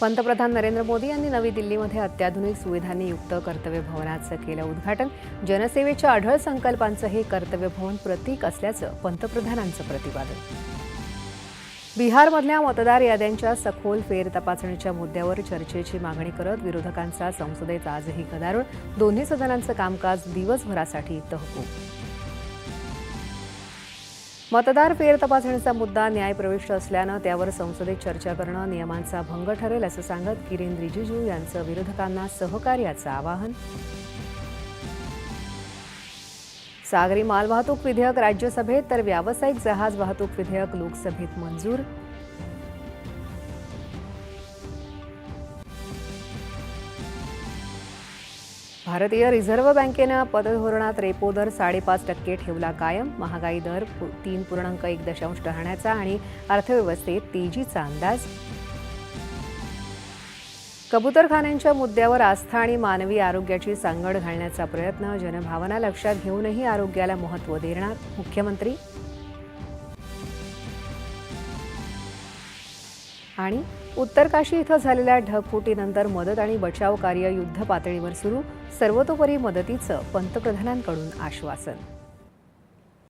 पंतप्रधान नरेंद्र मोदी यांनी नवी दिल्लीमध्ये अत्याधुनिक सुविधांनी युक्त कर्तव्य भवनाचं केलं उद्घाटन. जनसेवेच्या आढळ संकल्पांचं हे कर्तव्य भवन प्रतीक असल्याचं पंतप्रधानांचं प्रतिपादन. बिहारमधल्या मतदार याद्यांच्या सखोल फेर तपासणीच्या मुद्द्यावर चर्चेची मागणी करत विरोधकांचा संसदेत आजही गदारोळ. दोन्ही सदनांचं कामकाज दिवसभरासाठी तहकूब. मतदार फेर तपासणीचा मुद्दा न्यायप्रविष्ट असल्यानं त्यावर संसदेत चर्चा करणं नियमांचा भंग ठरेल असं सांगत किरेन रिजिजू यांचं विरोधकांना सहकार्याचं आवाहन. सागरी मालवाहतूक विधेयक राज्यसभेत तर व्यावसायिक जहाज वाहतूक विधेयक लोकसभेत मंजूर. भारतीय रिझर्व्ह बँकेनं पतधोरणात रेपो दर साडेपाच टक्के ठेवला कायम महागाई दर पु- तीन पूर्णांक एक दशांश राहण्याचा आणि अर्थव्यवस्थेत तेजीचा अंदाज. कबूतरखान्यांच्या मुद्द्यावर आस्था आणि मानवी आरोग्याची सांगड घालण्याचा प्रयत्न जनभावना लक्षात घेऊनही आरोग्याला महत्त्व देणार मुख्यमंत्री आणि उत्तरकाशी इथं झालेल्या ढगफुटीनंतर मदत आणि बचाव कार्य युद्ध पातळीवर सुरू सर्वतोपरी मदतीचं पंतप्रधानांकडून आश्वासन.